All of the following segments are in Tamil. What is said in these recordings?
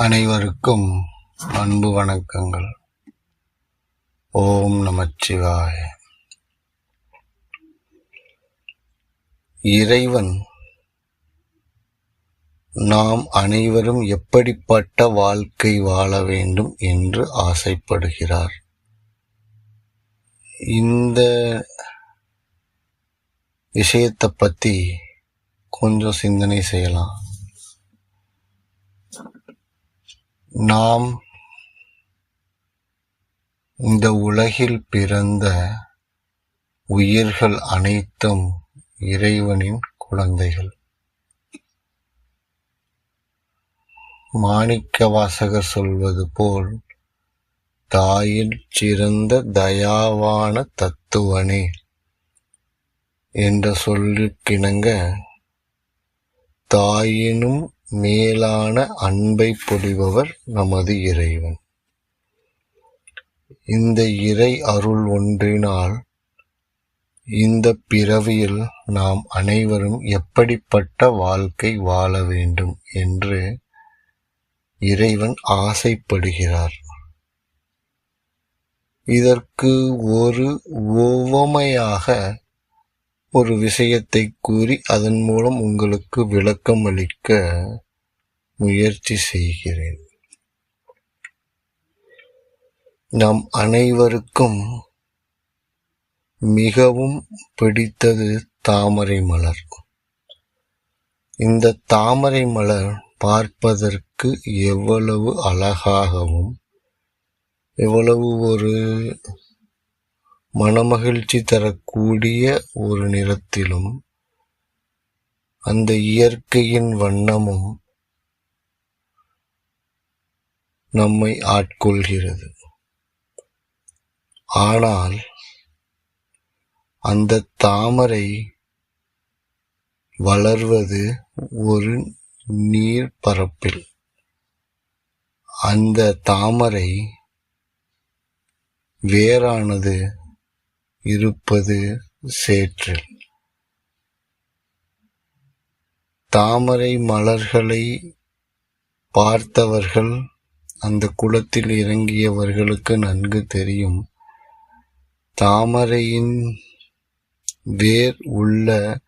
அனைவருக்கும் அன்பு வணக்கங்கள். ஓம் நமச்சிவாய. இறைவன் நாம் அனைவரும் எப்படிப்பட்ட வாழ்க்கை வாழ வேண்டும் என்று ஆசைப்படுகிறார். இந்த விஷயத்தை பத்தி கொஞ்சம் சிந்தனை செய்யலாம். நாம் இந்த உலகில் பிறந்த உயிர்கள் அனைத்தும் இறைவனின் குழந்தைகள். மாணிக்க வாசகர் சொல்வது போல் தாயில் சிறந்த தயாவான தத்துவனே என்ற சொல்லுக்கிணங்க தாயினும் மேலான அன்பை பொழிபவர் நமது இறைவன். இந்த இறை அருள் ஒன்றினால் இந்த பிறவியில் நாம் அனைவரும் எப்படிப்பட்ட வாழ்க்கை வாழ வேண்டும் என்று இறைவன் ஆசைப்படுகிறார். இதற்கு ஒரு ஒவ்வமையாக ஒரு விஷயத்தை கூறி அதன் மூலம் உங்களுக்கு விளக்கம் அளிக்க முயற்சி செய்கிறேன். நம் அனைவருக்கும் மிகவும் பிடித்தது தாமரை மலர். இந்த தாமரை மலர் பார்ப்பதற்கு எவ்வளவு அழகாகவும் எவ்வளவு ஒரு மனமகிழ்ச்சி தரக்கூடிய ஒரு நிறத்திலும் அந்த இயற்கையின் வண்ணமும் நம்மை ஆட்கொள்கிறது. ஆனால் அந்த தாமரை வளர்வது ஒரு நீர் பரப்பில் அந்த தாமரை வேறானது இருப்பது சேற்றில். தாமரை மலர்களை பார்த்தவர்கள் அந்த குளத்தில் இறங்கியவர்களுக்கு நன்கு தெரியும். தாமரையின் வேர் உள்ள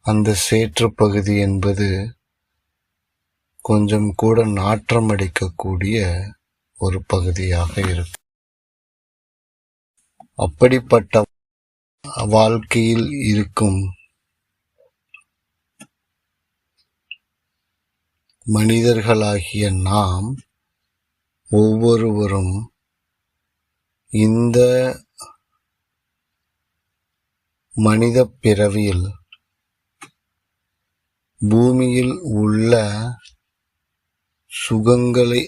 அந்த சேற்று பகுதி என்பது கொஞ்சம் கூட நாற்றம் அடிக்கக்கூடிய ஒரு பகுதியாக இருக்கும். அப்படிப்பட்ட வாழ்க்கையில் இருக்கும் மனிதர்களாகிய நாம் ஒவ்வொருவரும் இந்த மனித பிறவியில் பூமியில் உள்ள சுகங்களை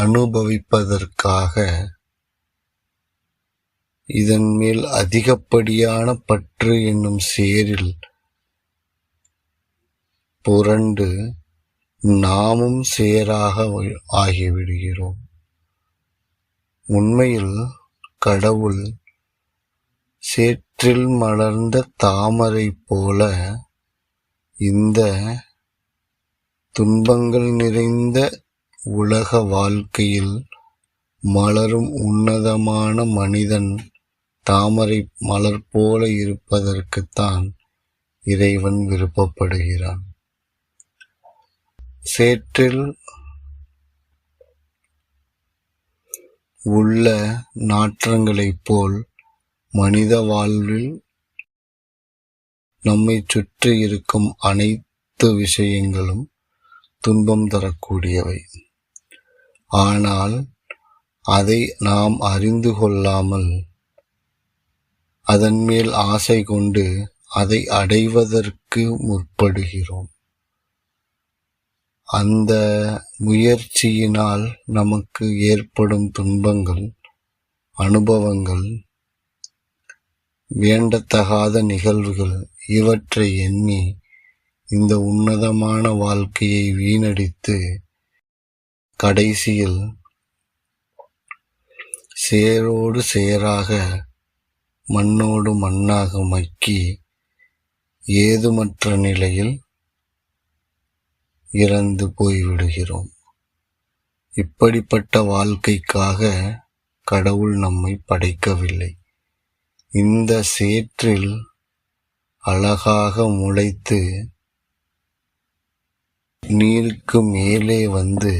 அனுபவிப்பதற்காக இதன் மேல் அதிகப்படியான பற்று என்னும் சேரில் புரண்டு நாமும் சேராக ஆகிவிடுகிறோம். உண்மையில் கடவுள் சேற்றில் மலர்ந்த தாமரை போல இந்த துன்பங்கள் நிறைந்த உலக வாழ்க்கையில் மலரும் உன்னதமான மனிதன் தாமரை மலர் போல இருப்பதற்குத்தான் இறைவன் விருப்பப்படுகிறான். சேற்றில் உள்ள நாற்றங்களைப் போல் மனித வாழ்வில் நம்மை சுற்றி இருக்கும் அனைத்து விஷயங்களும் துன்பம் தரக்கூடியவை. ஆனால் அதை நாம் அறிந்து கொள்ளாமல் அதன் மேல் ஆசை கொண்டு அதை அடைவதற்கு முற்படுகிறோம். அந்த முயற்சியினால் நமக்கு ஏற்படும் துன்பங்கள் அனுபவங்கள் வேண்டத்தகாத நிகழ்வுகள் இவற்றை எண்ணி இந்த உன்னதமான வாழ்க்கையை வீணடித்து கடைசியில் சேரோடு சேராக மண்ணோடு மண்ணாக மக்கி ஏதுமற்ற நிலையில் இறந்து போய்விடுகிறோம். இப்படிப்பட்ட வாழ்க்கைக்காக கடவுள் நம்மை படைக்கவில்லை. இந்த சேற்றில் அழகாக முளைத்து நீருக்கு மேலே வந்து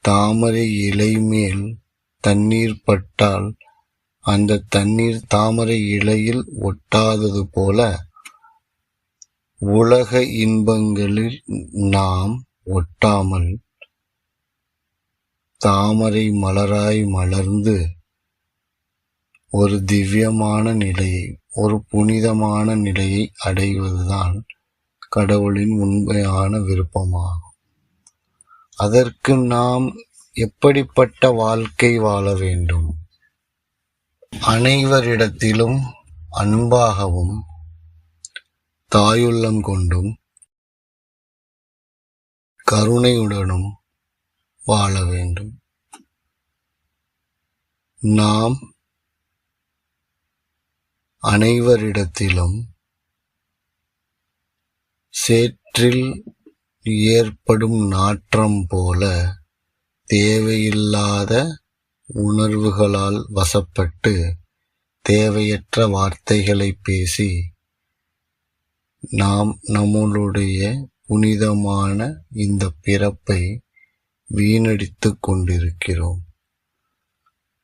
தாமரை இலை மேல் தண்ணீர் பட்டால் அந்த தண்ணீர் தாமரை இலையில் ஒட்டாதது போல உலக இன்பங்களில் நாம் ஒட்டாமல் தாமரை மலராய் மலர்ந்து ஒரு திவ்யமான நிலையை ஒரு புனிதமான நிலையை அடைவதுதான் கடவுளின் உண்மையான விருப்பமாகும். அதற்கு நாம் எப்படிப்பட்ட வாழ்க்கை வாழ வேண்டும்? அனைவரிடத்திலும் அன்பாகவும் தாயுள்ளம் கொண்டும் கருணையுடனும் வாழ வேண்டும். நாம் அனைவரிடத்திலும் சேற்றில் ஏற்படும் நாற்றம் போல தேவையில்லாத உணர்வுகளால் வசப்பட்டு தேவையற்ற வார்த்தைகளை பேசி நாம் நம்மளுடைய புனிதமான இந்த பிறப்பை வீணடித்துக் கொண்டிருக்கிறோம்.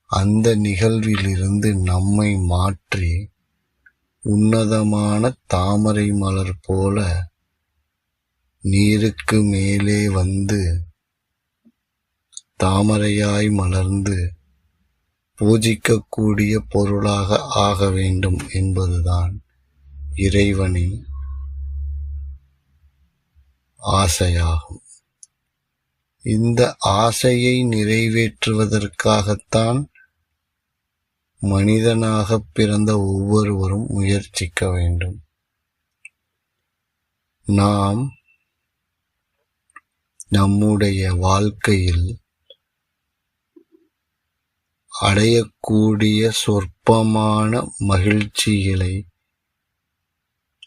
அந்த நிகழ்விலிருந்து நம்மை மாற்றி உன்னதமான தாமரை மலர் போல நீருக்கு மேலே வந்து தாமரையாய் மலர்ந்து பூஜிக்கக்கூடிய பொருளாக ஆக வேண்டும் என்பதுதான் இறைவனின் ஆசையாகும். இந்த ஆசையை நிறைவேற்றுவதற்காகத்தான் மனிதனாக பிறந்த ஒவ்வொருவரும் முயற்சிக்க வேண்டும். நாம் நம்முடைய வாழ்க்கையில் அடையக்கூடிய சொற்பமான மகிழ்ச்சிகளை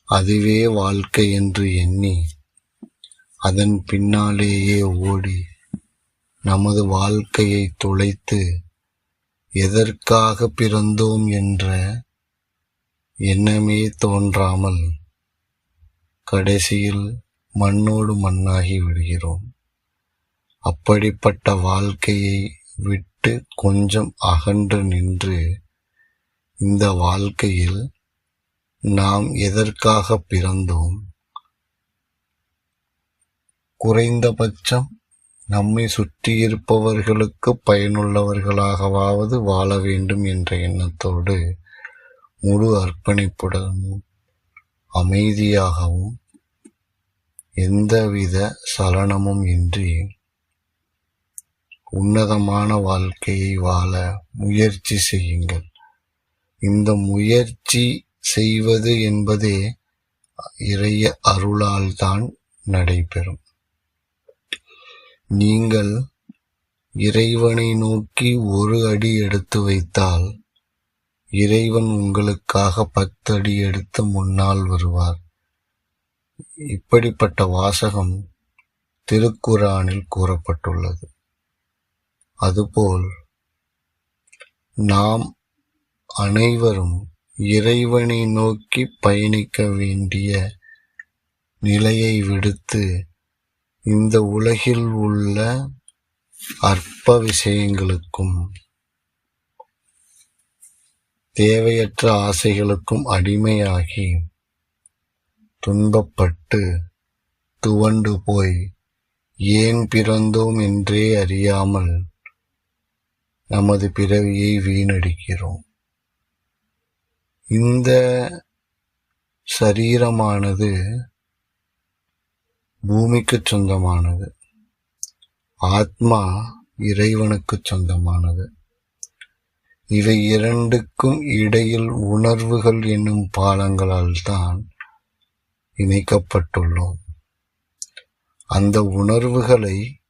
அதுவே வாழ்க்கை என்று எண்ணி அதன் பின்னாலேயே ஓடி நமது வாழ்க்கையை தொலைத்து எதற்காக பிறந்தோம் என்ற எண்ணமே தோன்றாமல் கடைசியில் மண்ணோடு மண்ணாகி விடுகிறோம். அப்படிப்பட்ட வாழ்க்கையை விட்டு கொஞ்சம் அகன்று நின்று இந்த வாழ்க்கையில் நாம் எதற்காக பிறந்தோம்? குறைந்தபட்சம் நம்மை சுற்றியிருப்பவர்களுக்கு பயனுள்ளவர்களாகவாவது வாழ வேண்டும் என்ற எண்ணத்தோடு முழு அர்ப்பணிப்புடனும் அமைதியாகவும் எந்தவித சலனமும் இன்றி உன்னதமான வாழ்க்கையை வாழ முயற்சி செய்யுங்கள். இந்த முயற்சி செய்வது என்பதே இறைய அருளால் தான் நடைபெறும். நீங்கள் இறைவனை நோக்கி ஒரு அடி எடுத்து வைத்தால் இறைவன் உங்களுக்காக பத்து அடி எடுத்து முன்னால் வருவார். இப்படிப்பட்ட வாசகம் திருக்குறானில் கூறப்பட்டுள்ளது. அதுபோல் நாம் அனைவரும் இறைவனை நோக்கி பயணிக்க வேண்டிய நிலையை விடுத்து இந்த உலகில் உள்ள அற்ப விஷயங்களுக்கும் தேவையற்ற ஆசைகளுக்கும் அடிமையாகி துன்பப்பட்டு துவண்டு போய் ஏன் பிறந்தோம் என்றே அறியாமல் நமது பிறவியை வீணடிக்கிறோம். இந்த சரீரமானது பூமிக்கு சொந்தமானது. ஆத்மா இறைவனுக்கு சொந்தமானது. இவை இரண்டுக்கும் இடையில் உணர்வுகள் என்னும் பாலங்களால் தான் இணைக்கப்பட்டுள்ளோம். அந்த உணர்வுகளை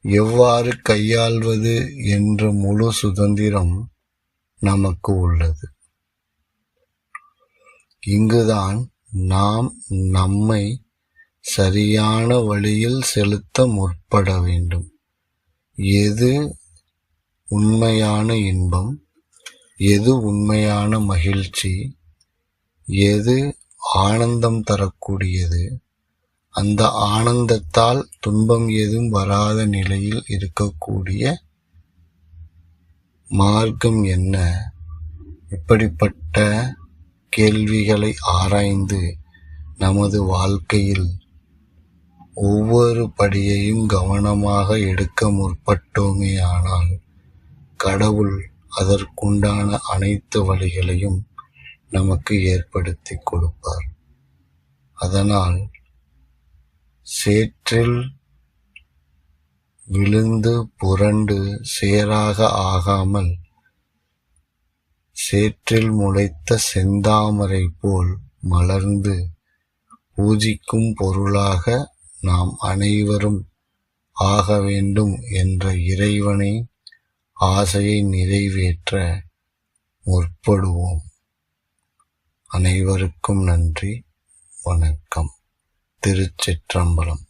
எவ்வாறு கையாள்வது என்ற முழு சுதந்திரம் நமக்கு உள்ளது. இங்குதான் நாம் நம்மை சரியான வழியில் செலுத்த முற்பட வேண்டும். எது உண்மையான இன்பம் எது உண்மையான மகிழ்ச்சி எது ஆனந்தம் தரக்கூடியது அந்த ஆனந்தத்தால் துன்பம் ஏதும் வராத நிலையில் இருக்கக்கூடிய மார்க்கம் என்ன? இப்படிப்பட்ட கேள்விகளை ஆராய்ந்து நமது வாழ்க்கையில் ஒவ்வொரு படியையும் கவனமாக எடுக்க முற்பட்டோமேயானால் கடவுள் அதற்குண்டான அனைத்து வழிகளையும் நமக்கு ஏற்படுத்தி கொடுப்பார். அதனால் சேற்றில் விழுந்து புரண்டு சேராக ஆகாமல் சேற்றில் முளைத்த செந்தாமரை போல் மலர்ந்து பூஜிக்கும் பொருளாக நாம் அனைவரும் ஆக வேண்டும் என்ற இறைவனை ஆசையை நிறைவேற்ற முற்படுவோம். அனைவருக்கும் நன்றி. வணக்கம். திருச்சிற்றம்பலம்.